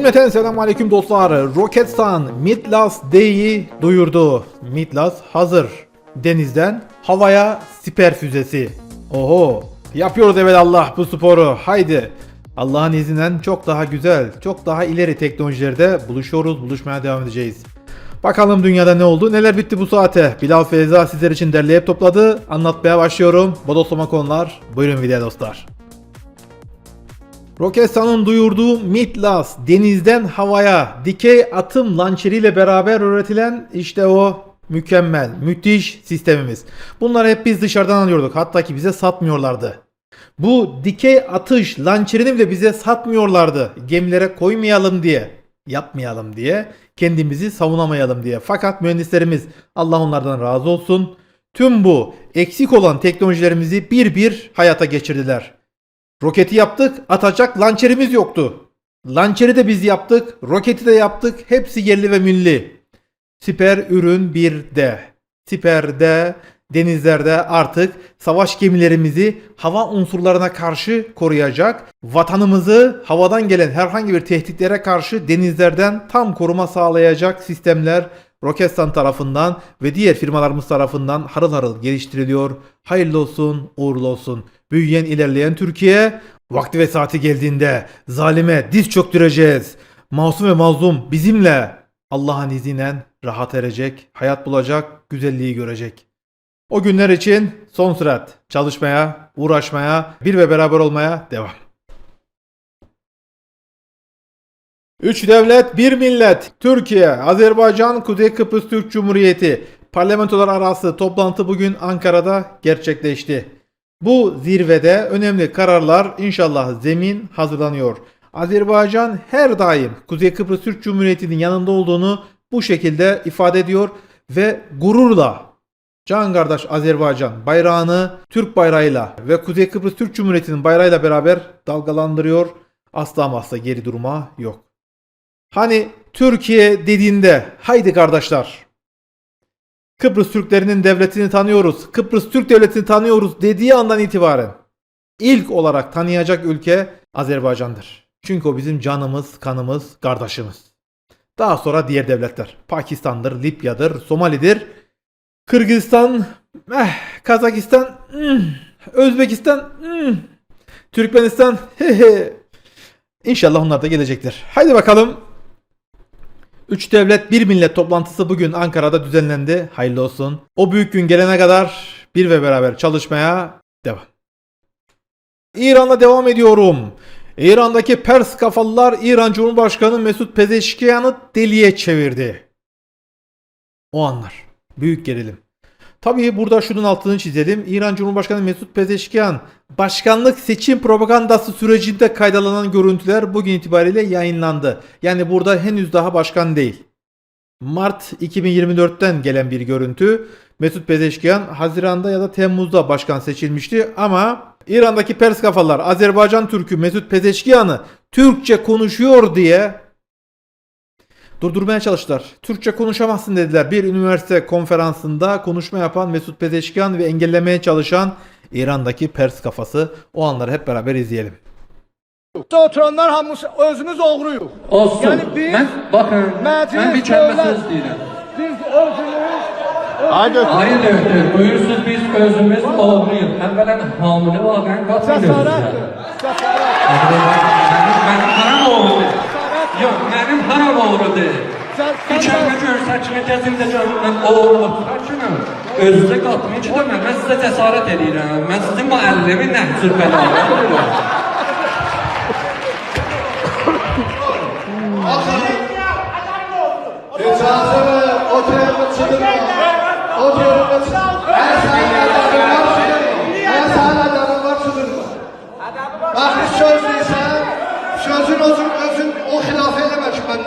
Cümleten selamun aleyküm dostlar. Roketsan Midlas D'yi duyurdu. Midlas hazır. Denizden havaya siper füzesi. Oho yapıyoruz Allah bu sporu. Haydi. Allah'ın izniyle çok daha güzel, çok daha ileri teknolojilerde buluşuyoruz, buluşmaya devam edeceğiz. Bakalım dünyada ne oldu, neler bitti bu saate. Bilal Feyza sizler için derleyip topladı. Anlatmaya başlıyorum. Bodoslama konular. Buyurun video dostlar. Roketsan'ın duyurduğu Mitlas denizden havaya dikey atım lançeriyle beraber üretilen işte o mükemmel, müthiş sistemimiz. Bunları hep biz dışarıdan alıyorduk. Hatta ki bize satmıyorlardı. Bu dikey atış lançerini bile bize satmıyorlardı. Gemilere koymayalım diye, yapmayalım diye, kendimizi savunamayalım diye. Fakat mühendislerimiz Allah onlardan razı olsun. Tüm bu eksik olan teknolojilerimizi bir bir hayata geçirdiler. Roketi yaptık, atacak lançerimiz yoktu. Lançeri de biz yaptık, roketi de yaptık. Hepsi yerli ve milli. Siper ürün 1'de. Siper'de, denizlerde artık savaş gemilerimizi hava unsurlarına karşı koruyacak. Vatanımızı havadan gelen herhangi bir tehditlere karşı denizlerden tam koruma sağlayacak sistemler Roketsan tarafından ve diğer firmalarımız tarafından harıl harıl geliştiriliyor. Hayırlı olsun, uğurlu olsun. Büyüyen ilerleyen Türkiye vakti ve saati geldiğinde zalime diz çöktüreceğiz. Masum ve mazlum bizimle Allah'ın izniyle rahat erecek, hayat bulacak, güzelliği görecek. O günler için son sürat çalışmaya, uğraşmaya, bir ve beraber olmaya devam. Üç devlet, bir millet. Türkiye, Azerbaycan, Kuzey Kıbrıs Türk Cumhuriyeti. Parlamentolar arası toplantı bugün Ankara'da gerçekleşti. Bu zirvede önemli kararlar inşallah zemin hazırlanıyor. Azerbaycan her daim Kuzey Kıbrıs Türk Cumhuriyeti'nin yanında olduğunu bu şekilde ifade ediyor ve gururla Can kardeş Azerbaycan bayrağını Türk bayrağıyla ve Kuzey Kıbrıs Türk Cumhuriyeti'nin bayrağıyla beraber dalgalandırıyor. Asla asla geri durma yok. Hani Türkiye dediğinde haydi kardeşler Kıbrıs Türklerinin devletini tanıyoruz. Kıbrıs Türk devletini tanıyoruz dediği andan itibaren ilk olarak tanıyacak ülke Azerbaycan'dır. Çünkü o bizim canımız, kanımız, kardeşimiz. Daha sonra diğer devletler. Pakistan'dır, Libya'dır, Somali'dir. Kırgızistan, eh, Kazakistan, hmm, Özbekistan, hmm, Türkmenistan, hehe. İnşallah onlar da gelecektir. Haydi bakalım. Üç devlet bir millet toplantısı bugün Ankara'da düzenlendi. Hayırlı olsun. O büyük gün gelene kadar bir ve beraber çalışmaya devam. İran'la devam ediyorum. İran'daki Pers kafalılar İran Cumhurbaşkanı Mesut Pezeşkiyan'ı deliye çevirdi. O anlar. Büyük gerilim. Tabii burada şunun altını çizelim. İran Cumhurbaşkanı Mesut Pezeşkiyan başkanlık seçim propagandası sürecinde kaydalanan görüntüler bugün itibariyle yayınlandı. Yani burada henüz daha başkan değil. Mart 2024'ten gelen bir görüntü. Mesut Pezeşkiyan Haziran'da ya da Temmuz'da başkan seçilmişti ama İran'daki Pers kafalar Azerbaycan Türk'ü Mesut Pezeşkiyan'ı Türkçe konuşuyor diye durdurmaya çalıştılar. Türkçe konuşamazsın dediler. Bir üniversite konferansında konuşma yapan Mesut Pezeşkiyan ve engellemeye çalışan İran'daki Pers kafası o anları hep beraber izleyelim. Burada oturanlar hamısı özümüz oğruyuq. Olsun. Yəni biz baxın, məclis mən bir dövlət- söz deyirəm. Biz özümüz Hayır dövlət, buyursunuz biz özümüz oğruyuq. Əvvələn hamilə vaqən qatmıyoruz. cəsarətdir. Cəsarət. Mənim, haram oğrudur. Yox, mənim haram oğrudur. Bir kəlmə görsəkini gəzimdə görürəm, oğruluq. Sakinəm. Özünüzə qatmayın ki, demə, mən sizə cəsarət edirəm. Mən sizin müəllimi nəhcür bəlalı. İcazə ver, o tərəfə çıxırma. O tərəfə çıxırma. Mən sənə adamlar çıxırma. Mən sənə adamlar çıxırma. Bax, bir söz deyirsən, sözün özün, ma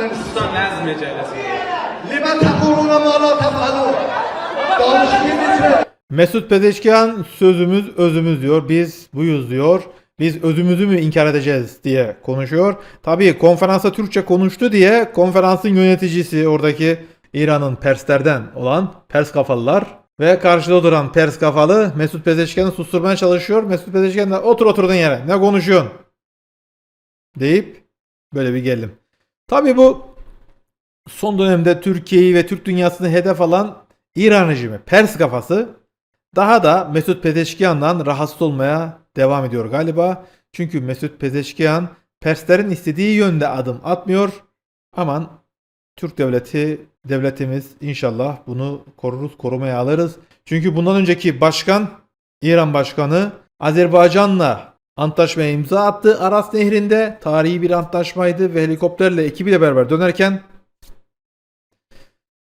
la. Mesut Pezeşkiyan sözümüz özümüz diyor. Biz buyuz diyor. Biz özümüzü mü inkar edeceğiz diye konuşuyor. Tabii konferansta Türkçe konuştu diye konferansın yöneticisi oradaki İran'ın Perslerden olan Pers kafalılar ve karşıda duran Pers kafalı Mesut Pezeşkiyan'ı susturmaya çalışıyor. Mesut Pezeşkiyan da otur oturduğun yere ne konuşuyorsun deyip böyle bir gerilim. Tabii bu son dönemde Türkiye'yi ve Türk dünyasını hedef alan İran rejimi, Pers kafası daha da Mesut Pezeşkiyan'dan rahatsız olmaya devam ediyor galiba. Çünkü Mesut Pezeşkiyan Perslerin istediği yönde adım atmıyor. Aman Türk devleti, devletimiz inşallah bunu koruruz, korumaya alırız. Çünkü bundan önceki başkan, İran başkanı Azerbaycan'la antlaşmaya imza attı. Aras Nehri'nde tarihi bir antlaşmaydı ve helikopterle ekibiyle beraber dönerken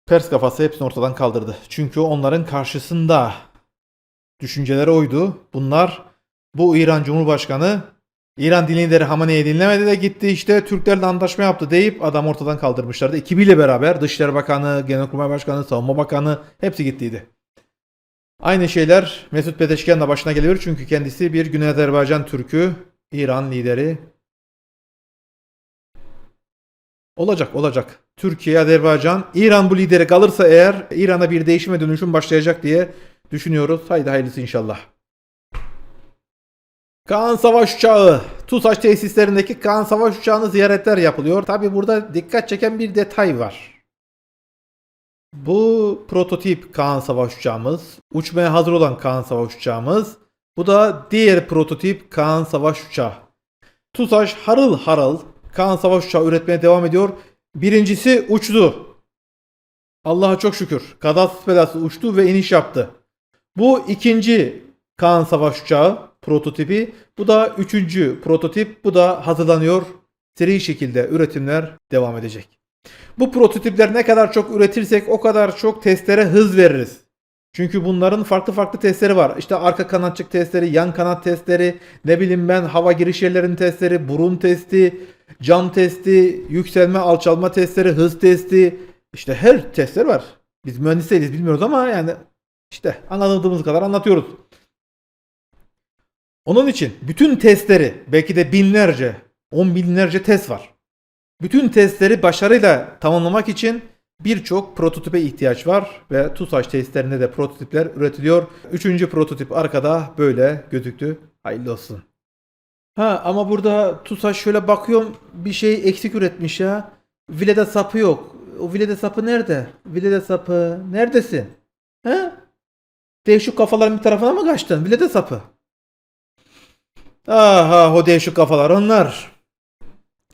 Pers kafası hepsini ortadan kaldırdı. Çünkü onların karşısında düşünceleri oydu. Bunlar bu İran Cumhurbaşkanı İran din lideri Hamane'yi dinlemedi de gitti işte Türklerle antlaşma yaptı deyip adam ortadan kaldırmışlardı. Ekibiyle beraber Dışişleri Bakanı, Genelkurmay Başkanı, Savunma Bakanı hepsi gittiydi. Aynı şeyler Mesut Pezeşkiyan da başına geliyor çünkü kendisi bir Güney Azerbaycan Türk'ü, İran lideri. Olacak olacak. Türkiye, Azerbaycan, İran bu lideri kalırsa eğer İran'a bir değişim ve dönüşüm başlayacak diye düşünüyoruz. Haydi hayırlısı inşallah. Kaan Savaş Uçağı. TUSAŞ tesislerindeki Kaan Savaş Uçağı'nı ziyaretler yapılıyor. Tabi burada dikkat çeken bir detay var. Bu prototip Kaan Savaş Uçağımız. Uçmaya hazır olan Kaan Savaş Uçağımız. Bu da diğer prototip Kaan Savaş Uçağı. TUSAŞ harıl harıl Kaan Savaş Uçağı üretmeye devam ediyor. Birincisi uçtu. Allah'a çok şükür. Kazasız belasız uçtu ve iniş yaptı. Bu ikinci Kaan Savaş Uçağı prototipi. Bu da üçüncü prototip. Bu da hazırlanıyor. Seri şekilde üretimler devam edecek. Bu prototipler ne kadar çok üretirsek o kadar çok testlere hız veririz. Çünkü bunların farklı farklı testleri var. İşte arka kanatçık testleri, yan kanat testleri, ne bileyim ben hava giriş yerlerinin testleri, burun testi, cam testi, yükselme alçalma testleri, hız testi. İşte her testler var. Biz mühendis değiliz bilmiyoruz ama yani işte anladığımız kadar anlatıyoruz. Onun için bütün testleri belki de binlerce, on binlerce test var. Bütün testleri başarıyla tamamlamak için birçok prototipe ihtiyaç var ve TUSAŞ testlerinde de prototipler üretiliyor. Üçüncü prototip arkada böyle gözüktü. Hayırlı olsun. Ha ama burada TUSAŞ şöyle bakıyorum bir şey eksik üretmiş ya. Vilede sapı yok. O vilede sapı nerede? Vilede sapı neredesin? He? Değişik kafaların bir tarafına mı kaçtın? Vilede sapı. Aha o değişik kafalar onlar.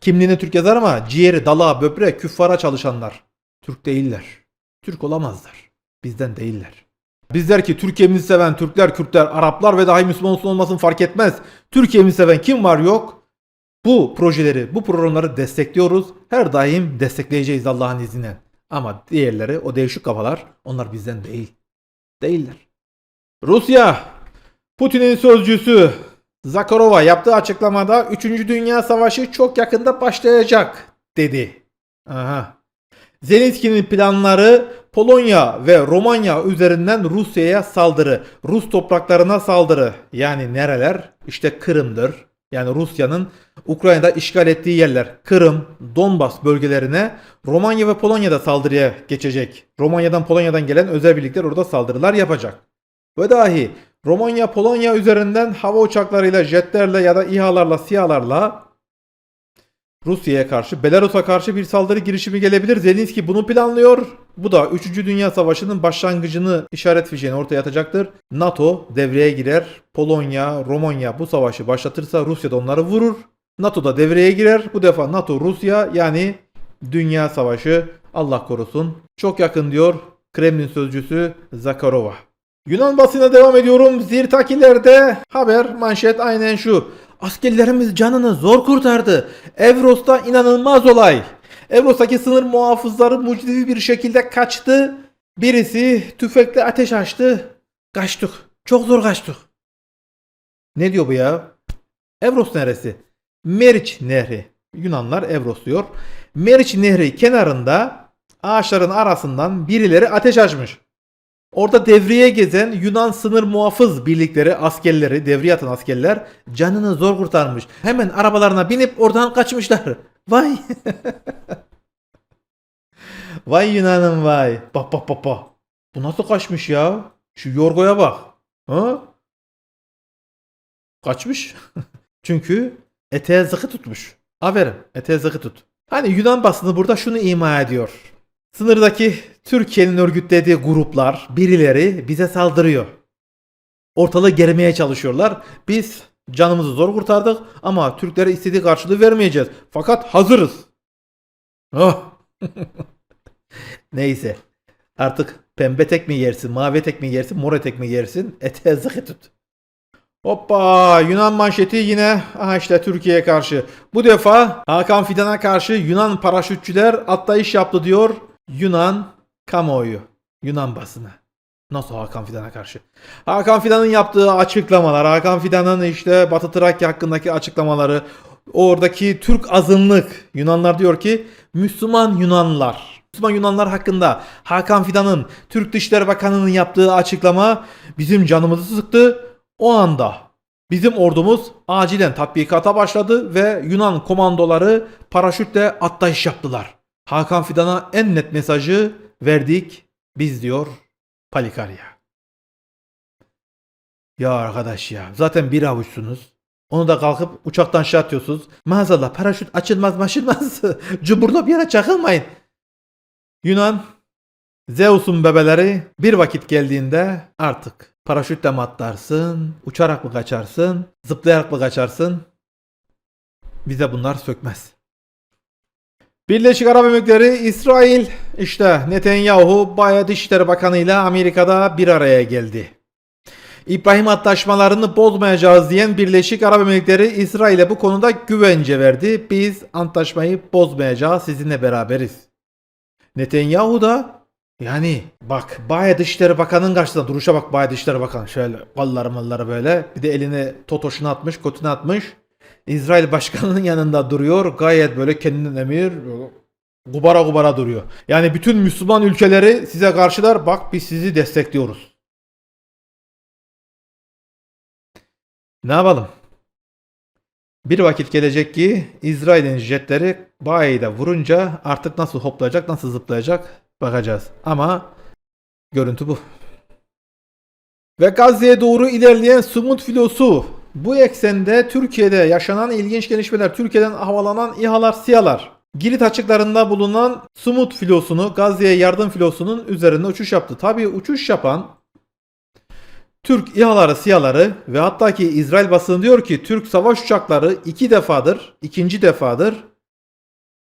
Kimliğine Türk yazar ama ciğeri, dalağı, böbreği, küffara çalışanlar. Türk değiller. Türk olamazlar. Bizden değiller. Bizler ki Türkiye'mizi seven Türkler, Kürtler, Araplar ve dahi Müslüman olsun olmasın fark etmez. Türkiye'mizi seven kim var yok. Bu projeleri, bu programları destekliyoruz. Her daim destekleyeceğiz Allah'ın izniyle. Ama diğerleri o değişik kafalar onlar bizden değil. Değiller. Rusya Putin'in sözcüsü Zakharova yaptığı açıklamada 3. Dünya Savaşı çok yakında başlayacak dedi. Aha. Zelenski'nin planları Polonya ve Romanya üzerinden Rusya'ya saldırı, Rus topraklarına saldırı. Yani nereler? İşte Kırım'dır. Yani Rusya'nın Ukrayna'da işgal ettiği yerler. Kırım, Donbas bölgelerine Romanya ve Polonya'da saldırıya geçecek. Romanya'dan Polonya'dan gelen özel birlikler orada saldırılar yapacak. Ve dahi Romanya Polonya üzerinden hava uçaklarıyla, jetlerle ya da İHA'larla, SİHA'larla Rusya'ya karşı, Belarus'a karşı bir saldırı girişimi gelebilir. Zelenski bunu planlıyor. Bu da 3. Dünya Savaşı'nın başlangıcını işaret fişeğini ortaya atacaktır. NATO devreye girer. Polonya, Romanya bu savaşı başlatırsa Rusya da onları vurur. NATO da devreye girer. Bu defa NATO, Rusya yani Dünya Savaşı Allah korusun. Çok yakın diyor Kremlin sözcüsü Zakharova. Yunan basına devam ediyorum. Zirtakilerde haber manşet aynen şu. Askerlerimiz canını zor kurtardı. Evros'ta inanılmaz olay. Evros'taki sınır muhafızları mucizevi bir şekilde kaçtı. Birisi tüfekle ateş açtı. Kaçtık. Çok zor kaçtık. Ne diyor bu ya? Evros neresi? Meriç Nehri. Yunanlar Evros diyor. Meriç Nehri kenarında ağaçların arasından birileri ateş açmış. Orada devriye gezen Yunan sınır muhafız birlikleri, askerleri, devriye atan askerler canını zor kurtarmış. Hemen arabalarına binip oradan kaçmışlar. Vay. vay Yunan'ım vay. Bak bak bak bak. Bu nasıl kaçmış ya? Şu Yorgo'ya bak. Ha? Kaçmış. Çünkü eteğe zıkı tutmuş. Aferin eteğe zıkı tut. Hani Yunan basını burada şunu ima ediyor. Sınırdaki Türkiye'nin örgütlediği gruplar, birileri bize saldırıyor. Ortalığı germeye çalışıyorlar. Biz canımızı zor kurtardık ama Türklere istediği karşılığı vermeyeceğiz. Fakat hazırız. Oh. Neyse. Artık pembe tek mi yersin, mavi tek mi yersin, mor tek mi yersin? Ete zıkı tut. Hoppa Yunan manşeti yine aha işte Türkiye'ye karşı. Bu defa Hakan Fidan'a karşı Yunan paraşütçüler atlayış yaptı diyor Yunan kamuoyu. Yunan basını. Nasıl Hakan Fidan'a karşı? Hakan Fidan'ın yaptığı açıklamalar, Hakan Fidan'ın işte Batı Trakya hakkındaki açıklamaları, oradaki Türk azınlık Yunanlar diyor ki Müslüman Yunanlar. Müslüman Yunanlar hakkında Hakan Fidan'ın Türk Dışişleri Bakanı'nın yaptığı açıklama bizim canımızı sıktı. O anda bizim ordumuz acilen tatbikata başladı ve Yunan komandoları paraşütle atlayış yaptılar. Hakan Fidan'a en net mesajı verdik biz diyor Palikarya. Ya arkadaş ya zaten bir avuçsunuz. Onu da kalkıp uçaktan aşağı atıyorsunuz. Maazallah paraşüt açılmaz maşılmaz. Cumburla bir yere çakılmayın. Yunan Zeus'un bebeleri bir vakit geldiğinde artık paraşütle mi atlarsın, uçarak mı kaçarsın, zıplayarak mı kaçarsın? Bize bunlar sökmez. Birleşik Arap Emirlikleri, İsrail, işte Netanyahu, Bayağı Dışişleri Bakanı ile Amerika'da bir araya geldi. İbrahim antlaşmalarını bozmayacağız diyen Birleşik Arap Emirlikleri İsrail'e bu konuda güvence verdi. Biz antlaşmayı bozmayacağız, sizinle beraberiz. Netanyahu da yani bak Baye Dışişleri Bakanı'nın karşısında duruşa bak Baye Dışişleri Bakanı şöyle kolları malları böyle bir de eline totoşunu atmış kotunu atmış. İsrail Başkanı'nın yanında duruyor gayet böyle kendinden emir gubara gubara duruyor. Yani bütün Müslüman ülkeleri size karşılar bak biz sizi destekliyoruz. Ne yapalım? Bir vakit gelecek ki İsrail'in jetleri Baye'de vurunca artık nasıl hoplayacak, nasıl zıplayacak bakacağız. Ama görüntü bu. Ve Gazze'ye doğru ilerleyen Sumut filosu. Bu eksende Türkiye'de yaşanan ilginç gelişmeler, Türkiye'den havalanan İHA'lar, SİHA'lar. Girit açıklarında bulunan Sumut filosunu, Gazze'ye yardım filosunun üzerinde uçuş yaptı. Tabii uçuş yapan Türk İHA'ları, SİHA'ları ve hatta ki İsrail basını diyor ki Türk savaş uçakları iki defadır, ikinci defadır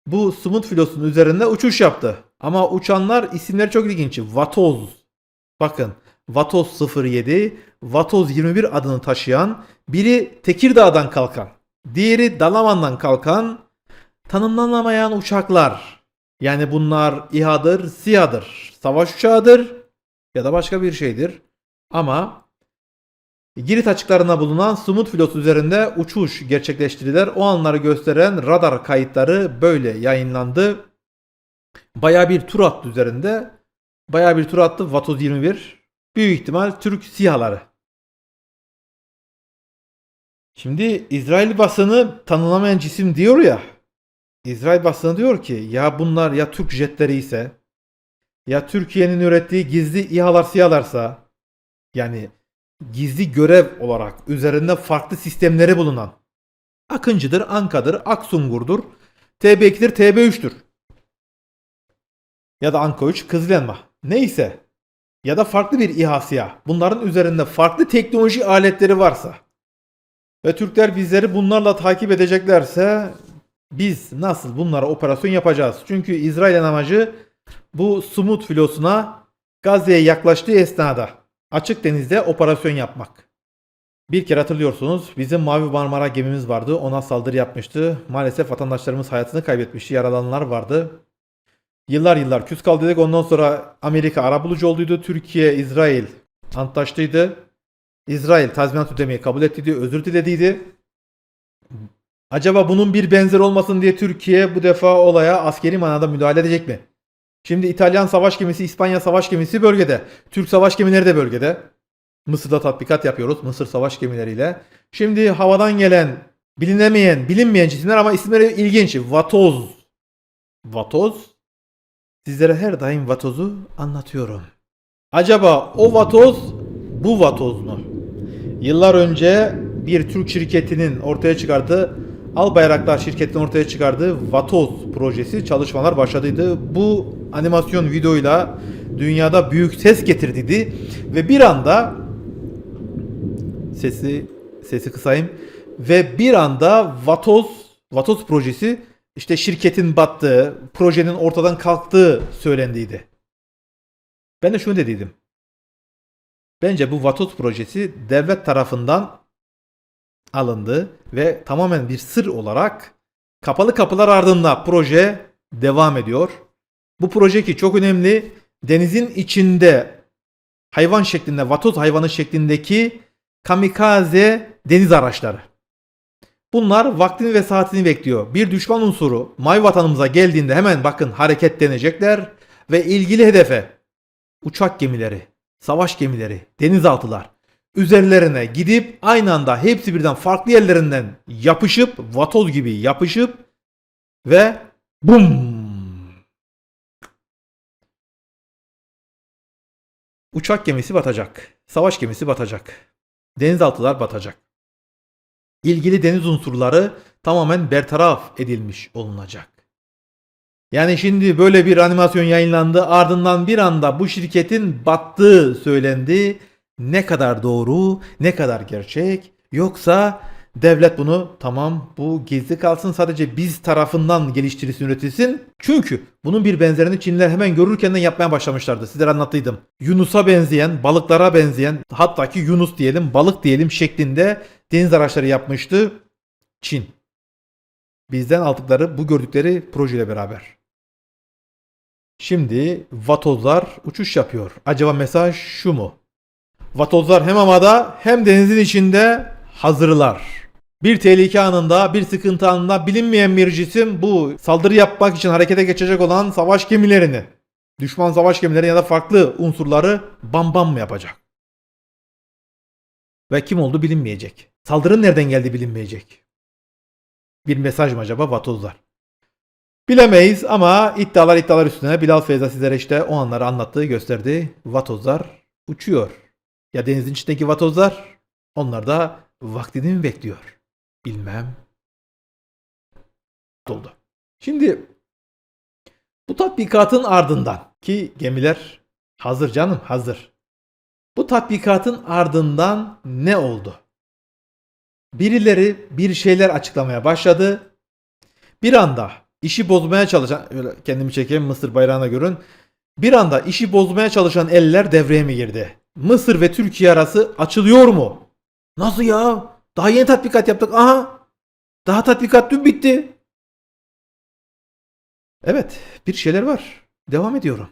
bu Sumut filosunun üzerinde uçuş yaptı. Ama uçanlar isimleri çok ilginç. Vatoz. Bakın Vatoz 07, Vatoz 21 adını taşıyan biri Tekirdağ'dan kalkan, diğeri Dalaman'dan kalkan tanımlanamayan uçaklar. Yani bunlar İHA'dır, SİHA'dır, savaş uçağıdır ya da başka bir şeydir. Ama Girit açıklarına bulunan Sumut filosu üzerinde uçuş gerçekleştirdiler. O anları gösteren radar kayıtları böyle yayınlandı. Baya bir tur attı üzerinde. Baya bir tur attı Vatoz 21. Büyük ihtimal Türk SİHA'ları. Şimdi İsrail basını tanınamayan cisim diyor ya. İsrail basını diyor ki ya bunlar ya Türk jetleri ise ya Türkiye'nin ürettiği gizli İHA'lar SİHA'larsa yani gizli görev olarak üzerinde farklı sistemleri bulunan Akıncı'dır, Anka'dır, Aksungur'dur, TB2'dir, TB3'tür. Ya da Anka 3, Kızılelma. Neyse. Ya da farklı bir İHA SİHA. Bunların üzerinde farklı teknoloji aletleri varsa ve Türkler bizleri bunlarla takip edeceklerse biz nasıl bunlara operasyon yapacağız? Çünkü İsrail'in amacı bu Sumut filosuna Gazze'ye yaklaştığı esnada açık denizde operasyon yapmak. Bir kere hatırlıyorsunuz bizim Mavi Marmara gemimiz vardı. Ona saldırı yapmıştı. Maalesef vatandaşlarımız hayatını kaybetmişti. Yaralananlar vardı. Yıllar yıllar küs kaldıydık. Ondan sonra Amerika arabulucu olduydu. Türkiye, İsrail antlaştıydı. İsrail tazminat ödemeyi kabul ettiydi. Özür dilediydi. Acaba bunun bir benzer olmasın diye Türkiye bu defa olaya askeri manada müdahale edecek mi? Şimdi İtalyan savaş gemisi, İspanya savaş gemisi bölgede. Türk savaş gemileri de bölgede. Mısır'da tatbikat yapıyoruz Mısır savaş gemileriyle. Şimdi havadan gelen, bilinemeyen, bilinmeyen cisimler ama isimleri ilginç. Vatoz. Vatoz. Sizlere her daim vatozu anlatıyorum. Acaba o vatoz bu vatoz mu? Yıllar önce bir Türk şirketinin ortaya çıkardığı Albayraktar şirketinin ortaya çıkardığı Vatoz projesi çalışmalar başladıydı. Bu animasyon videoyla dünyada büyük ses getirdiydi ve bir anda sesi sesi kısayım ve bir anda Vatoz Vatoz projesi işte şirketin battığı, projenin ortadan kalktığı söylendiydi. Ben de şunu dediydim. Bence bu Vatoz projesi devlet tarafından alındı ve tamamen bir sır olarak kapalı kapılar ardında proje devam ediyor. Bu proje ki çok önemli. Denizin içinde hayvan şeklinde, vatoz hayvanı şeklindeki kamikaze deniz araçları. Bunlar vaktini ve saatini bekliyor. Bir düşman unsuru May vatanımıza geldiğinde hemen bakın hareketlenecekler ve ilgili hedefe uçak gemileri, savaş gemileri, denizaltılar üzerlerine gidip aynı anda hepsi birden farklı yerlerinden yapışıp vatoz gibi yapışıp ve bum Uçak gemisi batacak. Savaş gemisi batacak. Denizaltılar batacak. İlgili deniz unsurları tamamen bertaraf edilmiş olunacak. Yani şimdi böyle bir animasyon yayınlandı ardından bir anda bu şirketin battığı söylendi. Ne kadar doğru, ne kadar gerçek yoksa devlet bunu tamam bu gizli kalsın sadece biz tarafından geliştirilsin üretilsin. Çünkü bunun bir benzerini Çinliler hemen görürken de yapmaya başlamışlardı. Sizlere anlattıydım. Yunus'a benzeyen, balıklara benzeyen hatta ki Yunus diyelim, balık diyelim şeklinde deniz araçları yapmıştı Çin. Bizden aldıkları bu gördükleri projeyle beraber. Şimdi vatozlar uçuş yapıyor. Acaba mesaj şu mu? Vatozlar hem havada hem denizin içinde hazırlar. Bir tehlike anında, bir sıkıntı anında bilinmeyen bir cisim bu saldırı yapmak için harekete geçecek olan savaş gemilerini, düşman savaş gemileri ya da farklı unsurları bam bam mı yapacak? Ve kim oldu bilinmeyecek. Saldırının nereden geldiği bilinmeyecek. Bir mesaj mı acaba vatozlar? Bilemeyiz ama iddialar iddialar üstüne Bilal Feyza sizlere işte o anları anlattığı gösterdi. Vatozlar uçuyor. Ya denizin içindeki vatozlar onlar da vaktini mi bekliyor? Bilmem. Oldu. Şimdi bu tatbikatın ardından ki gemiler hazır canım hazır. Bu tatbikatın ardından ne oldu? Birileri bir şeyler açıklamaya başladı. Bir anda işi bozmaya çalışan, öyle kendimi çekeyim Mısır bayrağına görün. Bir anda işi bozmaya çalışan eller devreye mi girdi? Mısır ve Türkiye arası açılıyor mu? Nasıl ya? Daha yeni tatbikat yaptık. Aha. Daha tatbikat dün bitti. Evet, bir şeyler var. Devam ediyorum.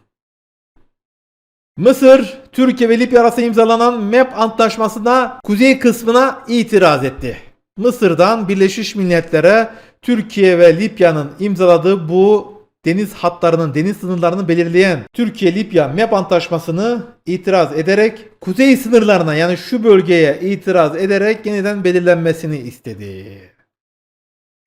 Mısır, Türkiye ve Libya arasında imzalanan MEP antlaşmasına kuzey kısmına itiraz etti. Mısır'dan Birleşmiş Milletler'e Türkiye ve Libya'nın imzaladığı bu deniz hatlarının, deniz sınırlarını belirleyen Türkiye-Libya MEP antlaşmasını itiraz ederek kuzey sınırlarına yani şu bölgeye itiraz ederek yeniden belirlenmesini istedi.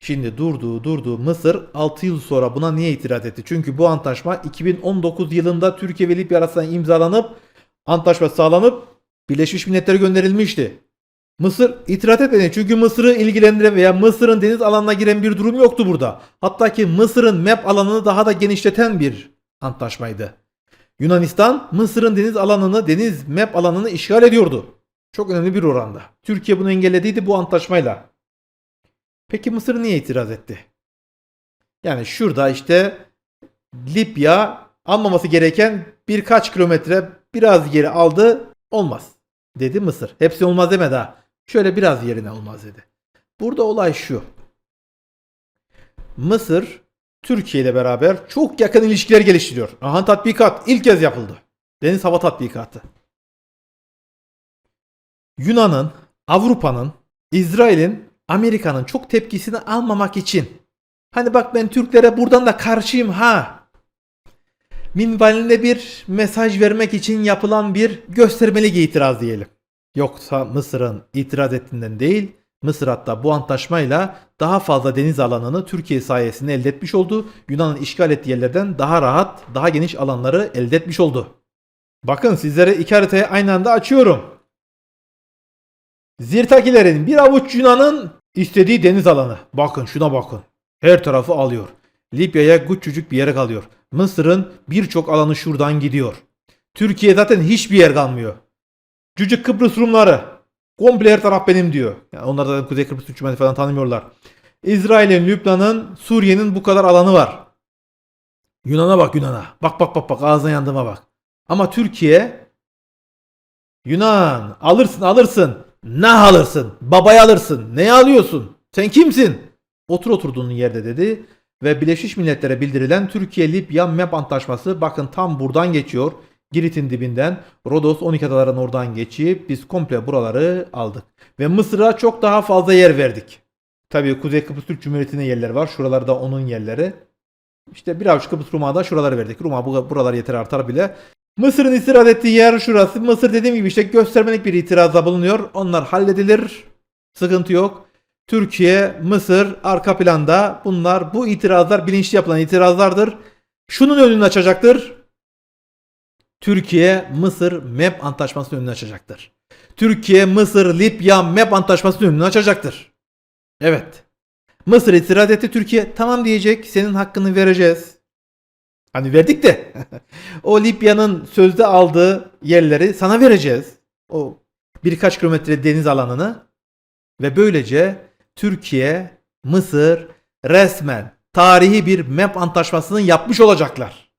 Şimdi durdu durdu Mısır 6 yıl sonra buna niye itiraz etti? Çünkü bu antlaşma 2019 yılında Türkiye ve Libya arasında imzalanıp antlaşma sağlanıp Birleşmiş Milletler'e gönderilmişti. Mısır itiraz etmedi çünkü Mısır'ı ilgilendiren veya Mısır'ın deniz alanına giren bir durum yoktu burada. Hatta ki Mısır'ın MEP alanını daha da genişleten bir antlaşmaydı. Yunanistan Mısır'ın deniz alanını, deniz MEP alanını işgal ediyordu. Çok önemli bir oranda. Türkiye bunu engellediydi bu antlaşmayla. Peki Mısır niye itiraz etti? Yani şurada işte Libya almaması gereken birkaç kilometre biraz geri aldı olmaz dedi Mısır. Hepsi olmaz demedi ha. Şöyle biraz yerine olmaz dedi. Burada olay şu. Mısır Türkiye ile beraber çok yakın ilişkiler geliştiriyor. Aha tatbikat ilk kez yapıldı. Deniz hava tatbikatı. Yunan'ın, Avrupa'nın, İsrail'in, Amerika'nın çok tepkisini almamak için hani bak ben Türklere buradan da karşıyım ha minvalinde bir mesaj vermek için yapılan bir göstermelik itiraz diyelim. Yoksa Mısır'ın itiraz ettiğinden değil, Mısır hatta bu antlaşmayla daha fazla deniz alanını Türkiye sayesinde elde etmiş oldu. Yunan'ın işgal ettiği yerlerden daha rahat, daha geniş alanları elde etmiş oldu. Bakın sizlere iki haritayı aynı anda açıyorum. Zirtakilerin bir avuç Yunan'ın İstediği deniz alanı. Bakın şuna bakın. Her tarafı alıyor. Libya'ya küçücük bir yere kalıyor. Mısır'ın birçok alanı şuradan gidiyor. Türkiye zaten hiçbir yer kalmıyor. Cücük Kıbrıs Rumları. Komple her taraf benim diyor. Yani onlar da Kuzey Kıbrıs Cumhuriyeti falan tanımıyorlar. İsrail'in, Lübnan'ın, Suriye'nin bu kadar alanı var. Yunan'a bak Yunan'a. Bak bak bak bak ağzına yandığıma bak. Ama Türkiye Yunan alırsın alırsın. Ne alırsın? Babayı alırsın. Ne alıyorsun? Sen kimsin? Otur oturduğun yerde dedi ve Birleşmiş Milletler'e bildirilen Türkiye-Libya MEP antlaşması bakın tam buradan geçiyor. Girit'in dibinden Rodos 12 adaların oradan geçip biz komple buraları aldık. Ve Mısır'a çok daha fazla yer verdik. Tabii Kuzey Kıbrıs Türk Cumhuriyeti'nin yerleri var. Şuralarda onun yerleri. İşte bir avuç Kıbrıs Rum'a da şuraları verdik. Rum'a bu, buralar yeter artar bile. Mısır'ın itiraz ettiği yer şurası. Mısır dediğim gibi işte göstermelik bir itirazda bulunuyor. Onlar halledilir. Sıkıntı yok. Türkiye, Mısır arka planda bunlar bu itirazlar bilinçli yapılan itirazlardır. Şunun önünü açacaktır. Türkiye, Mısır MEP antlaşmasının önünü açacaktır. Türkiye, Mısır, Libya MEP antlaşmasının önünü açacaktır. Evet. Mısır itiraz etti Türkiye tamam diyecek senin hakkını vereceğiz. Hani verdik de o Libya'nın sözde aldığı yerleri sana vereceğiz. O birkaç kilometre deniz alanını ve böylece Türkiye, Mısır resmen tarihi bir MEP antlaşmasını yapmış olacaklar.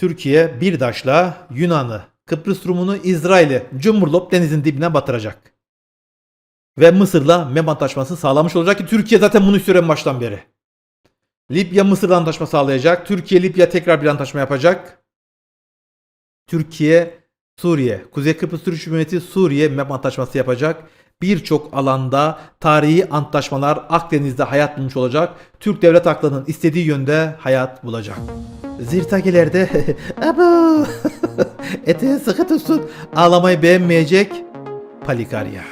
Türkiye bir daşla Yunan'ı, Kıbrıs Rum'unu, İsrail'i Cumhurlop denizin dibine batıracak. Ve Mısır'la MEP antlaşması sağlamış olacak ki Türkiye zaten bunu istiyor en baştan beri. Libya Mısır'la antlaşma sağlayacak. Türkiye Libya tekrar bir antlaşma yapacak. Türkiye Suriye, Kuzey Kıbrıs Türk Cumhuriyeti Suriye MEP antlaşması yapacak. Birçok alanda tarihi antlaşmalar Akdeniz'de hayat bulmuş olacak. Türk devlet aklının istediği yönde hayat bulacak. Zirtakilerde abu eteği sıkı tutsun ağlamayı beğenmeyecek Palikarya.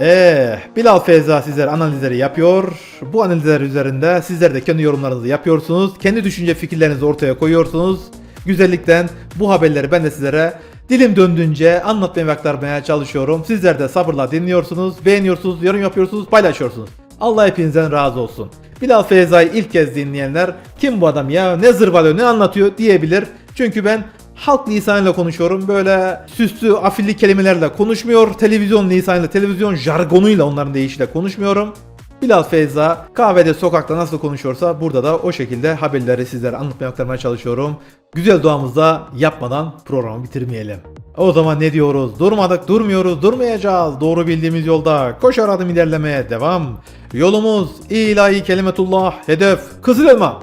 Ee, Bilal Feyza sizler analizleri yapıyor. Bu analizler üzerinde sizler de kendi yorumlarınızı yapıyorsunuz. Kendi düşünce fikirlerinizi ortaya koyuyorsunuz. Güzellikten bu haberleri ben de sizlere dilim döndüğünce anlatmaya ve aktarmaya çalışıyorum. Sizler de sabırla dinliyorsunuz, beğeniyorsunuz, yorum yapıyorsunuz, paylaşıyorsunuz. Allah hepinizden razı olsun. Bilal Feyza'yı ilk kez dinleyenler kim bu adam ya ne zırvalıyor ne anlatıyor diyebilir. Çünkü ben halk lisanıyla konuşuyorum. Böyle süslü afilli kelimelerle konuşmuyor. Televizyon lisanıyla, televizyon jargonuyla onların deyişiyle konuşmuyorum. Bilal Feyza kahvede sokakta nasıl konuşuyorsa burada da o şekilde haberleri sizlere anlatmaya aktarmaya çalışıyorum. Güzel duamızda yapmadan programı bitirmeyelim. O zaman ne diyoruz? Durmadık, durmuyoruz, durmayacağız. Doğru bildiğimiz yolda koşar adım ilerlemeye devam. Yolumuz ilahi kelimetullah, hedef Kızıl Elma.